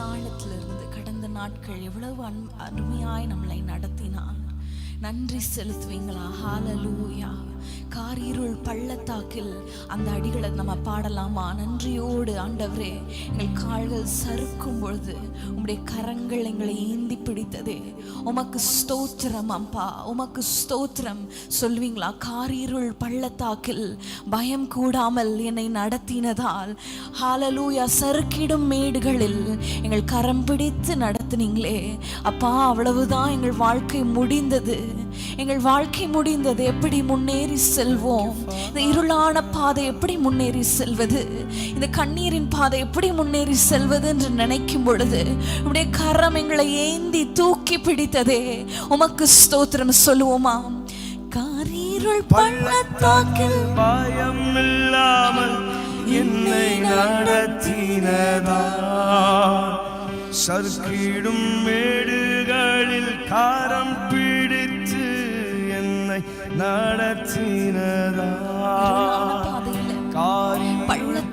நாளத்திலிருந்து கடந்த நாட்கள் எவ்வளவு அன் அருமையாய் நம்மளை நடத்தினான். நன்றி செலுத்துவீங்களா? ஹாலலூயா காரிருள் பள்ளத்தாக்கில் அந்த அடிகளை நம்ம பாடலாமா? நன்றியோடு ஆண்டவரே எங்கள் கால்கள் சறுக்கும் பொழுது உங்களுடைய கரங்கள் எங்களை ஏந்தி பிடித்ததே. உமக்கு ஸ்தோத்திரம் அம்பா உமக்கு ஸ்தோத்திரம். சொல்வீங்களா? காரிருள் பள்ளத்தாக்கில் பயம் கூடாமல் என்னை நடத்தினதால். ஹாலலூயா சறுக்கிடும் மேடுகளில் எங்கள் கரம் பிடித்து நடத்துனீங்களே. அப்பா அவ்வளவுதான் எங்கள் வாழ்க்கை முடிந்தது. எங்கள் வாழ்க்கை முடிந்தது எப்படி முன்னேறி செல்வோம்? இந்த இருளான பாதை எப்படி முன்னேறி செல்வது? இந்த கண்ணீரின் பாதை எப்படி முன்னேறி செல்வது என்று நினைக்கும் பொழுது உடைய கரம் எங்களை ஏந்தி தூக்கி பிடித்ததே. உமக்கு ஸ்தோத்திரம் சொல்லுவோமா? காரீருள் பள்ளத்தாக்கில் பயம் இல்லாமல் என்னை நடத்தினதா? சர்க்கிடும் மேடுகளில் காரம் பிடித்து என்னை நடத்தினதா?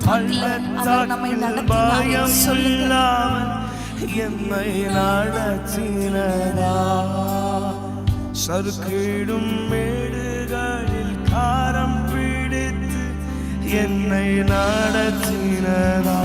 பள்ளத்தாக்கில் பயம் சொல்லுங்க இல்லாமல் என்னை நடத்தினதா? சறுக்கிடும் மேடுகளில் காரம் பிடித்து என்னை நடத்தினதா?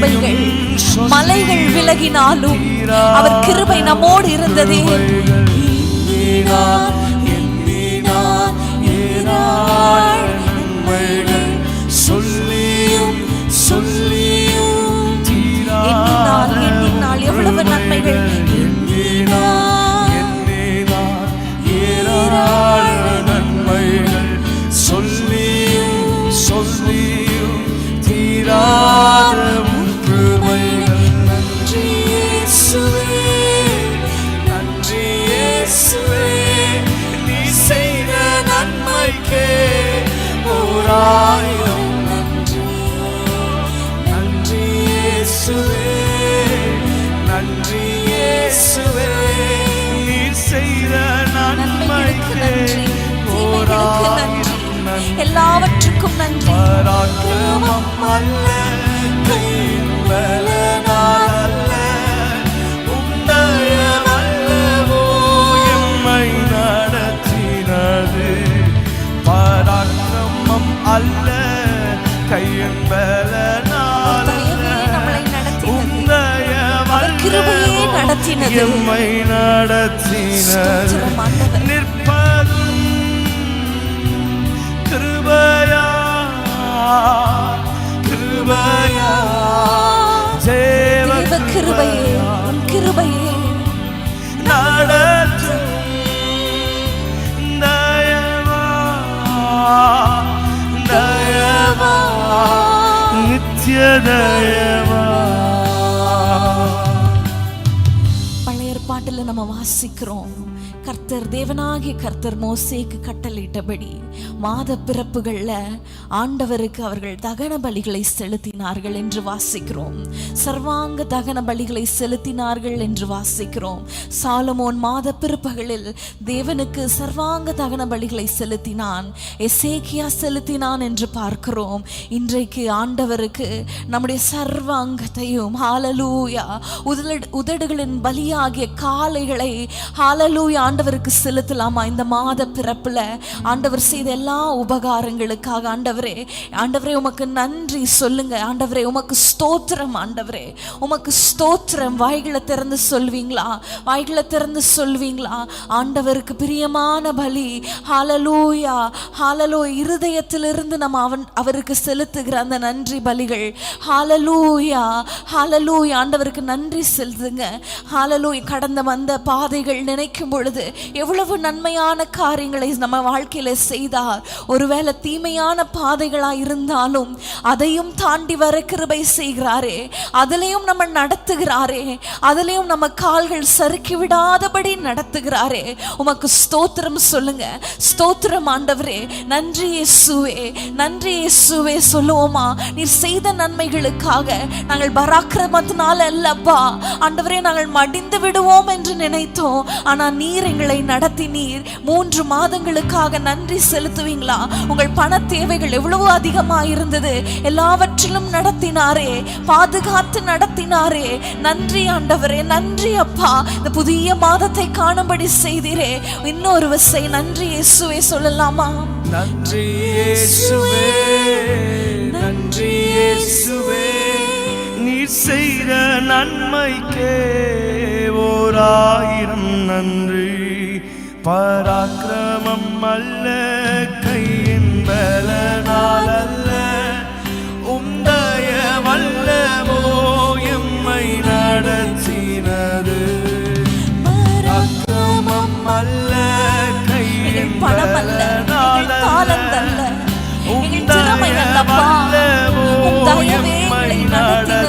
கிருபைகள். மலைகள் விலகினாலும் அவர் கிருபை நம்மோடு இருந்ததே. எண்ணினார் எல்லாவற்றுக்கும் நன்றி. பராக்கிரமம் அல்ல கையின் பலனால் அல்ல. உந்தயம் அல்லவோ எம்மை நடத்தினது பராக்கிரமம் அல்ல கையின் பலனால் தயவே நம்மளை நடத்தினது. உந்தயம் அவர் கிருபையே நடத்தினது. எம்மை நடத்தினது. கிருபையா. தேவ கிருபையே கிருபையே. நடத்தும் தயவா தயவா நித்திய தயவா. பழைய ஏற்பாட்டில் நம்ம வாசிக்கிறோம். கர்த்தர் தேவனாகிய கர்த்தர் மோசேக்கு கட்டளையிட்டபடி மாத பிறப்புகளில் ஆண்டவருக்கு அவர்கள் தகன பலிகளை செலுத்தினார்கள் என்று வாசிக்கிறோம். சர்வாங்க தகன பலிகளை செலுத்தினார்கள் என்று வாசிக்கிறோம். சாலமோன் மாத பிறப்புகளில் தேவனுக்கு சர்வாங்க தகன பலிகளை செலுத்தினான். எசேக்கியா செலுத்தினான் என்று பார்க்கிறோம். இன்றைக்கு ஆண்டவருக்கு நம்முடைய சர்வாங்கத்தையும் ஹாலலூயா உதடு உதடுகளின் பலியாகிய காளைகளை ஹாலலூயா ஆண்டவருக்கு செலுத்தலாமா. இந்த மாத பிறப்பில் ஆண்டவர் செய்த எல்லா உபகாரங்களுக்காக ஆண்டவரே ஆண்டவரே உமக்கு நன்றி சொல்லுங்க. ஆண்டவரே உமக்கு ஸ்தோத்திரம் ஆண்டவரே. உமக்கு ஸ்தோத்திரம். வாய்களை திறந்து சொல்வீங்களா? வாய்களை திறந்து சொல்வீங்களா? ஆண்டவருக்கு பிரியமான பலி. ஹாலலூயா ஹாலலோ இருதயத்திலிருந்து நம்ம அவன் அவருக்கு செலுத்துகிற அந்த நன்றி பலிகள். ஹாலலூயா ஹாலலூயா ஆண்டவருக்கு நன்றி செலுத்துங்க. ஹாலலூய் கடந்த வந்த பாதைகள் நினைக்கும் பொழுது எவ்வளவு நன்மையான காரியங்களை நம்ம வாழ்க்கையில செய்தார் ஒருவேளை தீமையான பாதைகளா இருந்தாலும் அதையும் தாண்டி வர கிருபை செய்கிறாரே அதுலயும் நம்ம நடத்துகிறாரே அதுலயும் நம்ம கால்கள் சறுக்கி விடாதபடி நடத்துகிறாரே. உமக்கு ஸ்தோத்திரம் சொல்லுங்க. ஸ்தோத்திரம் ஆண்டவரே நன்றி இயேசுவே நன்றி இயேசுவே சொல்லுவோமா? நீர் செய்த நன்மைகளுக்காக நாங்கள் பராக்கிரமத்தினால அல்லப்பா. ஆண்டவரே நாங்கள் மடிந்து விடுவோம் என்று நினைத்தோம். ஆனா நீர் எங்களை நடத்தினீர். மூன்று மாதங்களுக்காக நன்றி செலுத்துவீங்களா? உங்கள் பண தேவைகள் எவ்வளவு அதிகமாக இருந்தது எல்லாவற்றிலும் நடத்தினாரே. பாதுகாத்து நடத்தினாரே. நன்றி ஆண்டவரே நன்றி அப்பா. இந்த புதிய மாதத்தை காணும்படி செய்தீரே. இன்னொரு விசை நன்றி இயேசுவே சொல்லலாமா? நன்றி இயேசுவே நன்றி இயேசுவே. நீர் செய்த நன்மைக்கே ஓர் ஆயிரம் நன்றி. பராக்கிரமம் அல்ல கையின் பலனாலல்ல. உந்தய வல்லமோ எம்மை நடத்தினது. பராக்கிரமம் அல்ல கையின் பலனாலல்ல. உந்தய வல்லமோ எம்மை தாளந்து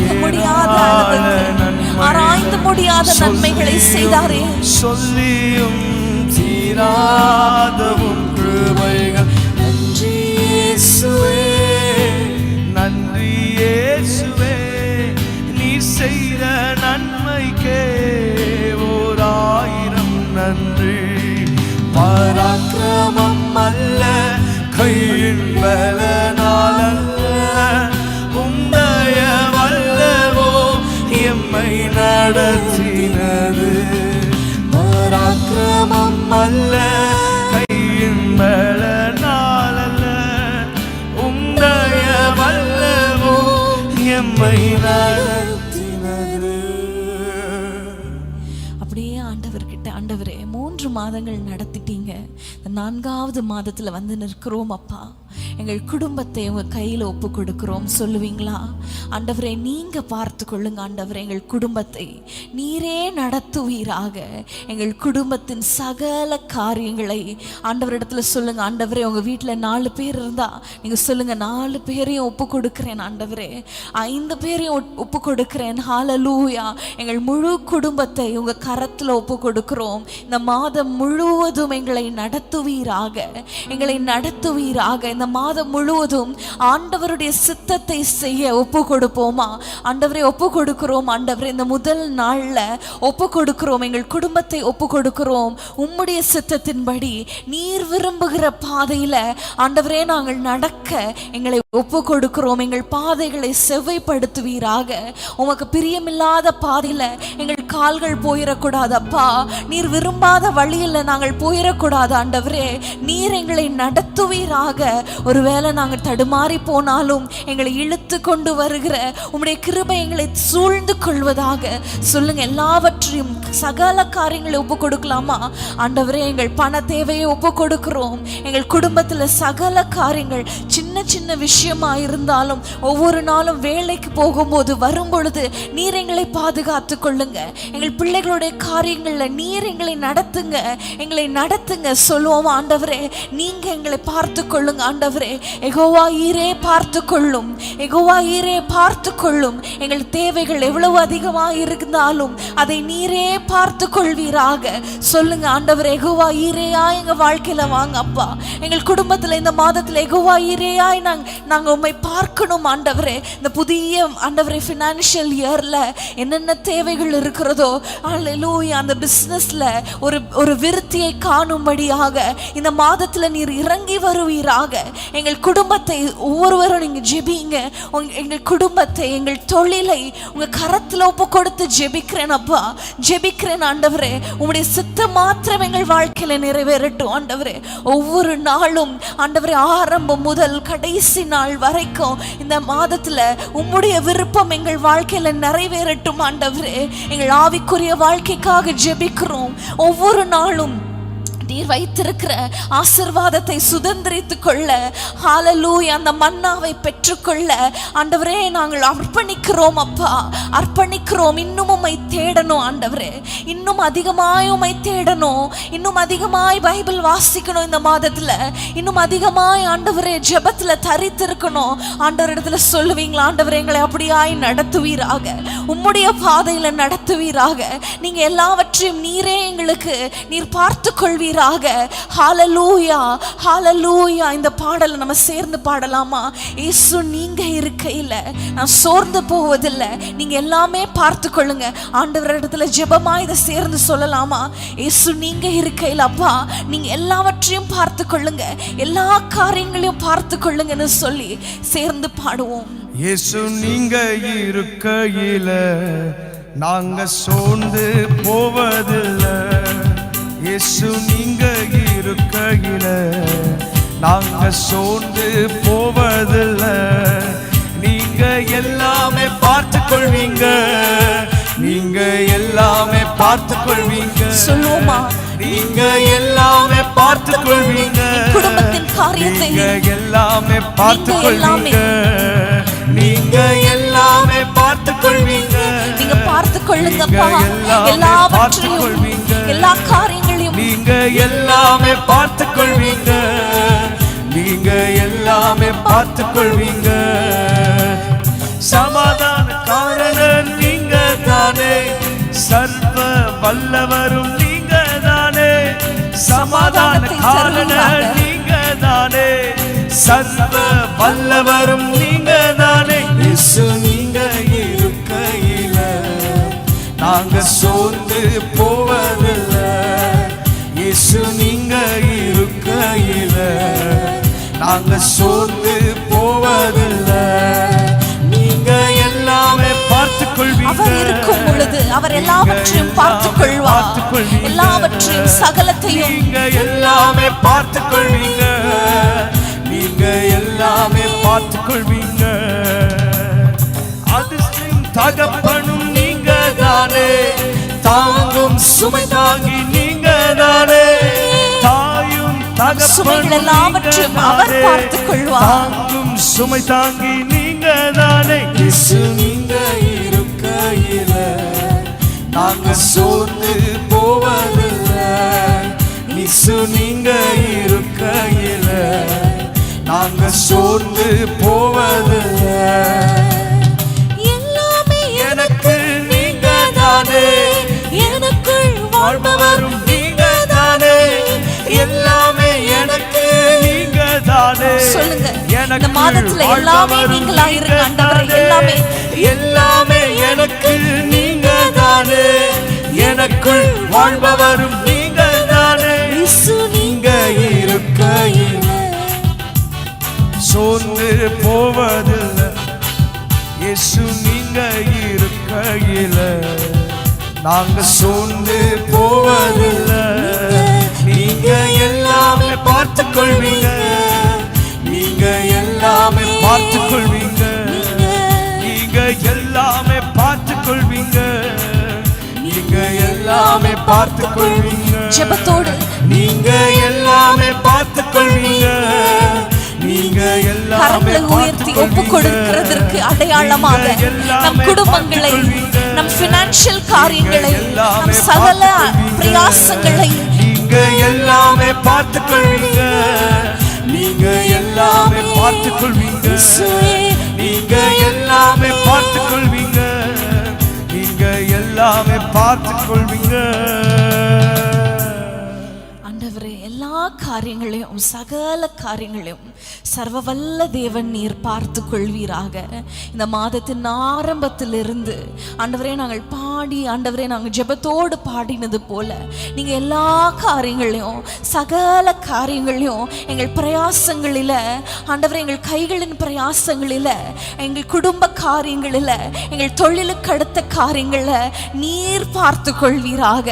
பார்க்க முடியாத ஆராய்ந்து முடியாத நன்மைகளை செய்தாரே. சொல்லியும் தீராதவும் கிருபைகள். நன்றி இயேசுவே நன்றி இயேசுவே நீ செய்த நன்மைக்கே ஓர் ஆயிரம் நன்றி. பராக்கிரமம் அல்ல கையின் பலனால் நடத்தினது. பராக்கிரமம் அல்ல கையின் பலனால் உந்தய வல்லவோ எம்மை நடத்தினது. அப்படியே ஆண்டவர்கிட்ட ஆண்டவரே மூன்று மாதங்கள் நடத்திட்டீங்க. நான்காவது மாதத்துல வந்து நிற்கிறோம் அப்பா. எங்கள் குடும்பத்தை உங்க கையில ஒப்பு கொடுக்கிறோம் சொல்லுவீங்களா? ஆண்டவரே நீங்க பார்த்து கொள்ளுங்க ஆண்டவரே எங்கள் குடும்பத்தை. நீரே நடத்துவீராக. எங்கள் குடும்பத்தின் சகல காரியங்களை ஆண்டவரிடத்துல சொல்லுங்க. ஆண்டவரே உங்க வீட்டில் நாலு பேர் இருந்தா நீங்க சொல்லுங்க நாலு பேரையும் ஒப்பு கொடுக்கிறேன் ஆண்டவரே. ஐந்து பேரையும் ஒப்பு கொடுக்கிறேன் ஹாலலூயா எங்கள் முழு குடும்பத்தை உங்க கரத்துல ஒப்பு கொடுக்கிறோம் இந்த மாதம் முழுவதும் எங்களை நடத்துவீராக. எங்களை நடத்துவீராக. இந்த மாதம் முழுவதும் ஆண்டவருடைய சித்தத்தை செய்ய ஒப்பு கொடுப்போமா ஆண்டவரை ஒப்பு கொடுக்கிறோம் ஆண்டவரை இந்த முதல் நாளில் ஒப்பு கொடுக்கிறோம் எங்கள் குடும்பத்தை ஒப்பு கொடுக்கிறோம் உம்முடைய சித்தத்தின்படி நீர் விரும்புகிற பாதையில் ஆண்டவரே நாங்கள் நடக்க எங்களை ஒப்பு கொடுக்கிறோம் எங்கள் பாதைகளை செவ்வைப்படுத்துவீராக. உமக்கு பிரியமில்லாத பாதையில எங்கள் கால்கள் போயிடக்கூடாதப்பா நீர் விரும்பாத வழியில் நாங்கள் போயிடக்கூடாது ஆண்டவரே. நீர் எங்களை நடத்துவீராக. ஒருவேளை நாங்கள் தடுமாறி போனாலும் எங்களை இழுத்து கொண்டு வருகிற உம்முடைய கிருபை எங்களை சூழ்ந்து கொள்வதாக. சொல்லுங்க எல்லாவற்றையும் சகல காரியங்களை ஒப்பு கொடுக்கலாமா ஆண்டவரே எங்கள் பண தேவையை ஒப்பு கொடுக்கிறோம் எங்கள் குடும்பத்தில் சகல காரியங்கள் சின்ன சின்ன விஷயம் இருந்தாலும் ஒவ்வொரு நாளும் வேலைக்கு போகும்போது வரும்பொழுது நீர் எங்களை பாதுகாத்து கொள்ளுங்க எங்கள் பிள்ளைகளுடைய காரியங்களில் நீர் எங்களை நடத்துங்க. எங்களை நடத்துங்க சொல்லுவோம் ஆண்டவரே. நீங்க எங்களை பார்த்து கொள்ளுங்க ஆண்டவரே. எகோவா ஈரே பார்த்து கொள்ளும் எகோவா ஈரே பார்த்து கொள்ளும் எங்கள் தேவைகள் எவ்வளவு அதிகமாக இருந்தாலும் அதை நீரே பார்த்து கொள்வீராக சொல்லுங்க ஆண்டவர். எகோவா ஈரேயா எங்க வாழ்க்கையில வாங்க அப்பா. எங்கள் குடும்பத்தில் இந்த மாதத்தில் எகோவா ஈரேயாய் நாங்கள் நாங்கள் உண்மை பார்க்கணும் ஆண்டவரே. இந்த புதிய ஆண்டவரே ஃபினான்ஷியல் இயரில் என்னென்ன தேவைகள் இருக்கிறதோ அல்லூயா அந்த பிஸ்னஸில் ஒரு ஒரு விருத்தியை காணும்படியாக இந்த மாதத்தில் நீர் இறங்கி வருவீராக. எங்கள் குடும்பத்தை ஒவ்வொருவரும் நீங்கள் ஜெபிங்க. எங்கள் குடும்பத்தை எங்கள் தொழிலை உங்கள் கரத்தில் ஒப்பு கொடுத்து ஜெபிக்கிறேன் அப்பா. ஜெபிக்கிறேன் ஆண்டவரே. உங்களுடைய சித்தம் மாத்திரம் எங்கள் வாழ்க்கையில் நிறைவேறட்டும் ஆண்டவரே. ஒவ்வொரு நாளும் ஆண்டவரே ஆரம்பம் முதல் கடைசி நாள் நாள் வரைக்கும் இந்த மாதத்துல உம்முடைய விருப்பம் எங்கள் வாழ்க்கையில நிறைவேறட்டும் ஆண்டவரே. எங்கள் ஆவிக்குரிய வாழ்க்கைக்காக ஜெபிக்கிறோம். ஒவ்வொரு நாளும் நீர் வைத்திருக்கிற ஆசிர்வாதத்தை சுதந்திரித்து கொள்ள ஹாலலூய் அந்த மன்னாவை பெற்றுக்கொள்ள ஆண்டவரே நாங்கள் அர்ப்பணிக்கிறோம் அப்பா. அர்ப்பணிக்கிறோம். இன்னும் உம்மை தேடணும் ஆண்டவரே. இன்னும் அதிகமாய் உம்மை தேடணும். இன்னும் அதிகமாய் பைபிள் வாசிக்கணும் இந்த மாதத்துல. இன்னும் அதிகமாய் ஆண்டவரே ஜெபத்துல தரித்திருக்கணும். ஆண்டவர் இடத்துல சொல்லுவீங்களா ஆண்டவர் எங்களை அப்படியாய் நடத்துவீராக. உம்முடைய பாதையில நடத்துவீராக. நீங்க எல்லாவற்றையும் நீரே எங்களுக்கு நீர் பார்த்து கொள்வீராக செய்வீராக ஹாலலூயா ஹாலலூயா இந்த பாடலை நம்ம சேர்ந்து பாடலாமா? இயேசு நீங்க இருக்கையில நான் சோர்ந்து போவதில்லை. நீங்க எல்லாமே பார்த்து கொள்ளுங்க. ஆண்டவர் இடத்துல ஜெபமா இதை சேர்ந்து சொல்லலாமா? இயேசு நீங்க இருக்கையில் அப்பா நீங்க எல்லாவற்றையும் பார்த்து கொள்ளுங்க. எல்லா காரியங்களையும் பார்த்து கொள்ளுங்கன்னு சொல்லி சேர்ந்து பாடுவோம். இயேசு நீங்க இருக்கையில நாங்க சோர்ந்து போவதில்லை. இயேசு நீங்க இருக்கையில நாங்க சோர்ந்து போவதில்லை. நீங்க எல்லாமே பார்த்து கொள்வீங்க நீங்க எல்லாமே பார்த்து கொள்வீங்க சொல்லுவோமா? நீங்க எல்லாமே பார்த்து கொள்வீங்க குடும்பத்தின் காரியத்தை நீங்க எல்லாமே பார்த்து. கொள்வீங்க நீங்க எல்லாமே பார்த்து கொள்வீங்க நீங்க பார்த்து கொள்ளுங்கப்பா எல்லாவற்றையும். எல்லா காரியங்களையும் நீங்க எல்லாமே பார்த்து கொள்வீங்க நீங்க எல்லாமே பார்த்து கொள்வீங்க சமாதான காரணம் நீங்க தானே. சர்வ வல்லவரும் நீங்க தானே. சமாதான காரணம். நீங்க தானே. சர்வ வல்லவரும் நீங்க தானே. நீங்க இருக்கையில. நாங்க சோர்ந்து போவதில்லை இயேசு நீங்க இருக்கையில நாங்க சோர்ந்து போவதில்லை. நீங்க எல்லாமே பார்த்து கொள்வீங்க அவர் இருக்கும் பொழுது அவர் எல்லாவற்றையும் பார்த்துக் கொள்வார் பார்த்துக் கொள்வீங்க. எல்லாவற்றையும் சகலத்தையும் நீங்க எல்லாமே பார்த்து கொள்வீங்க நீங்க எல்லாமே பார்த்து கொள்வீங்க அதிர்ஷ்டம் தகப்பனும் நீங்க தானே தாங்கும் சுமை தாங்கி நீங்க தானே சுமைகள் எல்லாவற்றையும் அவர். பார்த்துக் கொள்வார். சுமை தாங்கி நீங்க தானே நீங்க இருக்கையில நாங்க சோர்ந்து போவதில்லை இயேசு நீங்க இருக்கையில நாங்க சோர்ந்து போவதில்லை எல்லாமே எனக்கு நீங்க தானே எனக்குள் வாழ்பவரும் நீங்க தானே எல்லாமே தானே சொல்லுங்க. இந்த மாதத்துல எல்லாமே நீங்களா இருங்க, நீங்க ஆண்டவரே. எல்லாமே. எல்லாமே எனக்கு நீங்க தானே. எனக்குள் வாழ்பவரும் நீங்க தானே. நீங்க இருக்கையில். சோர்ந்து போவதில்லை. இயேசு நீங்க இருக்கையில. நாங்க சோர்ந்து போவதில்லை. நீங்க எல்லாமே பார்த்து கொள்வீங்க நீங்க எல்லாமே பார்த்து கொள்வீங்க நீங்க எல்லாமே பார்த்து கொள்வீங்க நீங்க எல்லாமே பார்த்து கொள்வீங்க ஜெபத்தோடு. நீங்க எல்லாமே பார்த்து கொள்வீங்க நீங்க எல்லாமே உயர்த்தி ஒப்பு கொடுக்கிறதற்கு அடையாளமாக நம் குடும்பங்களை நம் பினான்சியல் காரியங்களை நம் சகல பிரயாசங்களை. நீங்க எல்லாமே பார்த்து கொள்வீங்க நீங்க எல்லாமே பார்த்து கொள்வீங்க. நீங்க எல்லாமே பார்த்து கொள்வீங்க நீங்க எல்லாமே பார்த்து கொள்வீங்க ஆண்டவரே எல்லா காரியங்களையும் சகல காரியங்களையும் சர்வ வல்ல தேவன் நீர் பார்த்து கொள்வீராக. இந்த மாதத்தின் ஆரம்பத்திலிருந்து ஆண்டவரே நாங்கள் பாடி ஆண்டவரே நாங்கள் ஜெபத்தோடு பாடினது போல நீங்கள் எல்லா காரியங்களையும் சகல காரியங்களையும் எங்கள் பிரயாசங்களில் ஆண்டவரே எங்கள் கைகளின் பிரயாசங்களில் எங்கள் குடும்ப காரியங்களில் எங்கள் தொழிலுக்கு அடுத்த காரியங்களில் நீர் பார்த்து கொள்வீராக.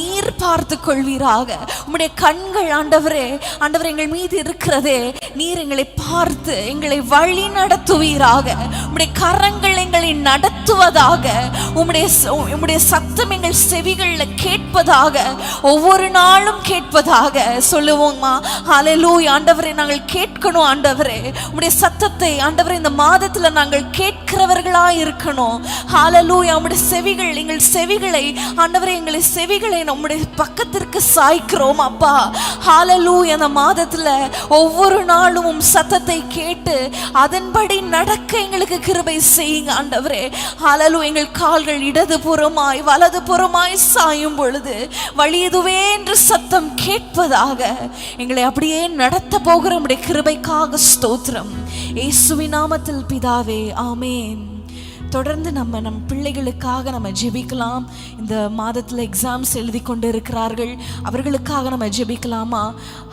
நீர் பார்த்து கொள்வீராக. கேட்பதாக உம்முடைய கண்கள் ஆண்டவரே ஆண்டவர் எங்கள் மீது இருக்கிறதே. நீர் எங்களை பார்த்து எங்களை வழி நடத்துவீராக. உம்முடைய கரங்கள் எங்களை நடத்துவதாக. உம்முடைய உம்முடைய சத்தம் எங்கள் செவிகளில் கேட்பதாக. ஒவ்வொரு நாளும் கேட்பதாக சொல்லுவோம்மா. ஹalleluya ஆண்டவரே நாங்கள் கேட்கணும் ஆண்டவரே. உம்முடைய சத்தத்தை ஆண்டவரே இந்த மாதத்துல நாங்கள் கேட்கிறவர்களா இருக்கணும். ஹாலலூ உம்முடைய செவிகள் எங்கள் செவிகளை ஆண்டவரே எங்களை செவிகளை நம்முடைய பக்கத்திற்கு சாய்க்கிறோம் அப்பா. ஹாலலூ என மாதத்தில் ஒவ்வொரு நாளும் உம் சத்தத்தை கேட்டு அதன்படி நடக்க எங்களுக்கு கிருபை செய்யுங்க ஆண்டவரே. ஹாலலு எங்கள் கால்கள் இடது புறமாய் வலது புறமாய் சாயும் பொழுது வழி எதுவே என்று சத்தம் கேட்பதாக எங்களை அப்படியே நடத்த போகிற நம்முடைய கிருபைக்காக ஸ்தோத்திரம். இயேசுவின் நாமத்தில் பிதாவே ஆமேன். தொடர்ந்து நம்ம நம் பிள்ளைகளுக்காக நம்ம ஜெபிக்கலாம். இந்த மாதத்தில் எக்ஸாம்ஸ் எழுதி கொண்டு இருக்கிறார்கள் அவர்களுக்காக நம்ம ஜெபிக்கலாமா?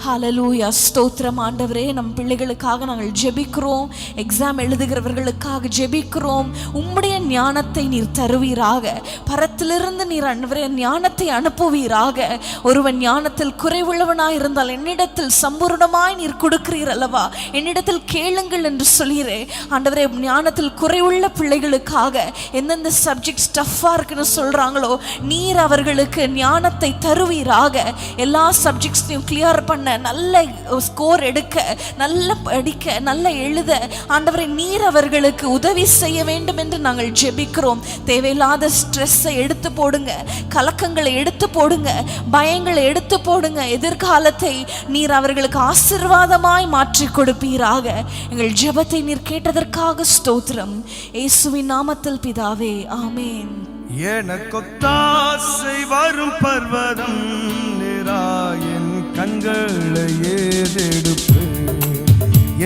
ஹலலூயா ஸ்தோத்திரம். ஆண்டவரே நம் பிள்ளைகளுக்காக நாங்கள் ஜெபிக்கிறோம். எக்ஸாம் எழுதுகிறவர்களுக்காக ஜெபிக்கிறோம். உம்முடைய ஞானத்தை நீர் தருவீராக. பரத்திலிருந்து நீர் அன்பரே ஞானத்தை அனுப்புவீராக. ஒருவன் ஞானத்தில் குறைவுள்ளவனாய் இருந்தால் என்னிடத்தில் சம்பூர்ணமாய் நீர் கொடுக்கிறீர் அல்லவா? என்னிடத்தில் கேளுங்கள் என்று சொல்கிறேன். ஆண்டவரே ஞானத்தில் குறைவுள்ள பிள்ளைகளுக்கு பிள்ளைகளுக்காக எந்தெந்த சப்ஜெக்ட் ஸ்டஃப்பாக இருக்குன்னு சொல்கிறாங்களோ நீர் அவர்களுக்கு ஞானத்தை தருவீராக. எல்லா சப்ஜெக்ட்ஸையும் கிளியர் பண்ண நல்ல ஸ்கோர் எடுக்க நல்ல படிக்க நல்ல எழுத. ஆண்டவரை நீர் அவர்களுக்கு உதவி செய்ய வேண்டும் என்று நாங்கள் ஜெபிக்கிறோம். தேவையில்லாத ஸ்ட்ரெஸ்ஸை எடுத்து போடுங்க. கலக்கங்களை எடுத்து போடுங்க. பயங்களை எடுத்து போடுங்க. எதிர்காலத்தை நீர் அவர்களுக்கு ஆசிர்வாதமாய் மாற்றி கொடுப்பீராக. எங்கள் ஜெபத்தை நீர் கேட்டதற்காக ஸ்தோத்திரம். இயேசுவின் நாமத்தில் பிதாவே ஆமென். எனக்கொத்தாசை வரும் பர்வதம் நிராயன் கண்களை ஏதெடுப்பு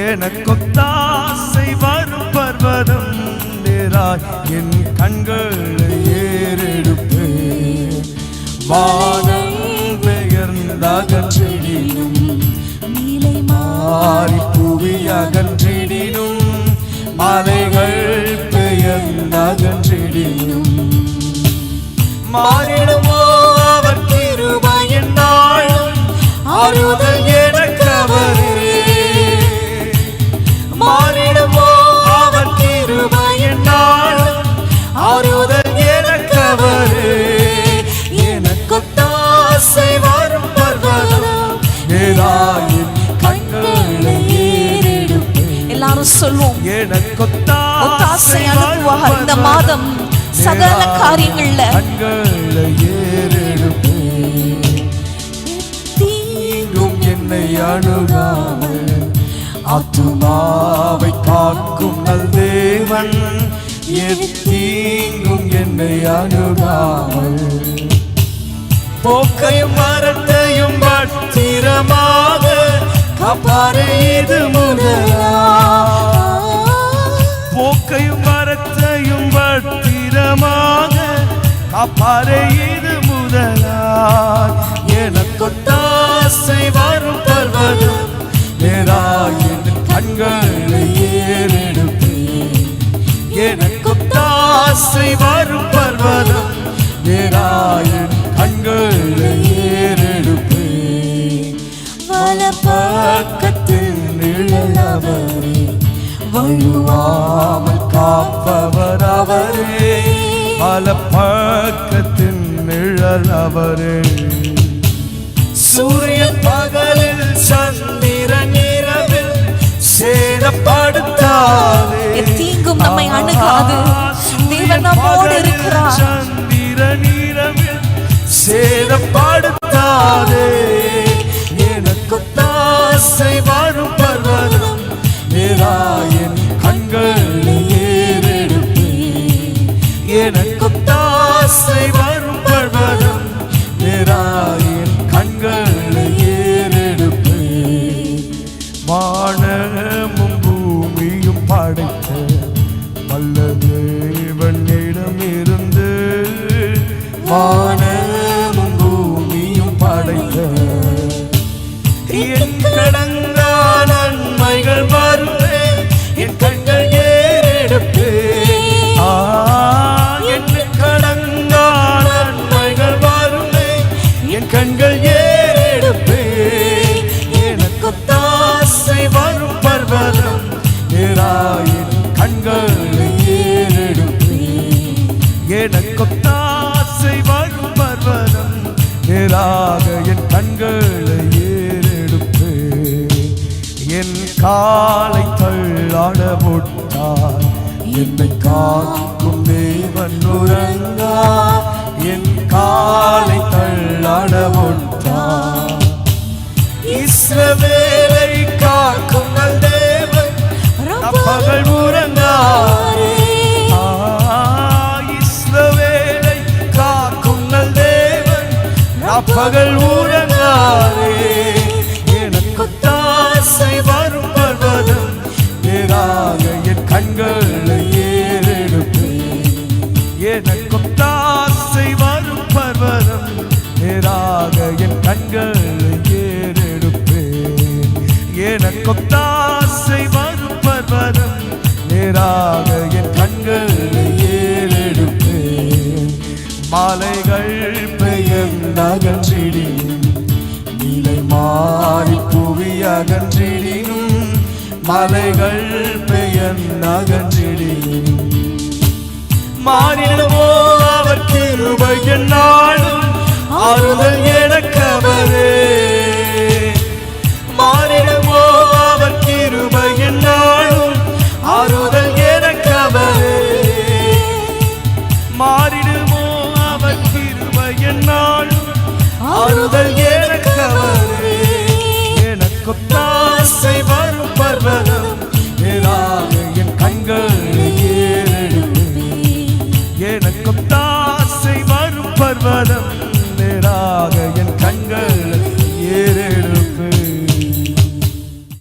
எனக்கொத்தாசை வரும் பர்வதம் நிராய் என் கண்களை ஏறெடுப்பு வானம் பெயர்ந்தகற்றிடினும் நீலை மாறி புவி அகன்றிடினும் மலைகள் இந்த மாதம் சகல காரியங்கள்ல. தீங்கும் என்னை அணுகாமல். ஆத்துமாவை காக்கும் நல் தேவன். எத்தீங்கும் என்னை அணுகாமல். போக்கையும் மரத்தையும் பத்திரமாக காப்பாரே இது முதலா. போக்கையும் மரத்தையும் பத்திரமாக காப்பாரே இது முதலாய். எனக்கு தாசை வரும் பர்வதம் நேராயின் கண்களை ஏறெடுப்பேன். எனக்கு தாசை வரும் பர்வதம் நேராயின் கண்களை ஏறெடுப்பேன். வலப்பக்கத்தில் நிழலவரே வழுவாமல் காப்பவர் அவரே. வலப்பக்கத்தின் நிழல் அவரே சூரியன் பகலில் சந்திரன் இரவில் சேதப்படுத்தாதே எத்தீங்கும் நம்மை அணுகாது. தேவன் நம்மோடு இருக்கிறார். சந்திரன் இரவில் சேதப்படுத்தாதே எனக்கு தாசை வரும் எனக்கு பகல் ஊரங்காரே எனக்கு தாசை வரும் பர்வதம் நேராக என் கண்களை ஏறெடுப்பேன் எனக்கு தாசை வரும் பர்வதம் நேராக என் கண்களை ஏறெடுப்பேன் எனக்கு தாசை வரும் பர்வதம் நேராக மாறி புவி அகன்றிடினும் மலைகள் பெயர் அகன்றிடினும் மாறிடுமோ அவர் கிருபை என்னாலும் ஆறுதல் எனக்கவரே. மாறிடுமோ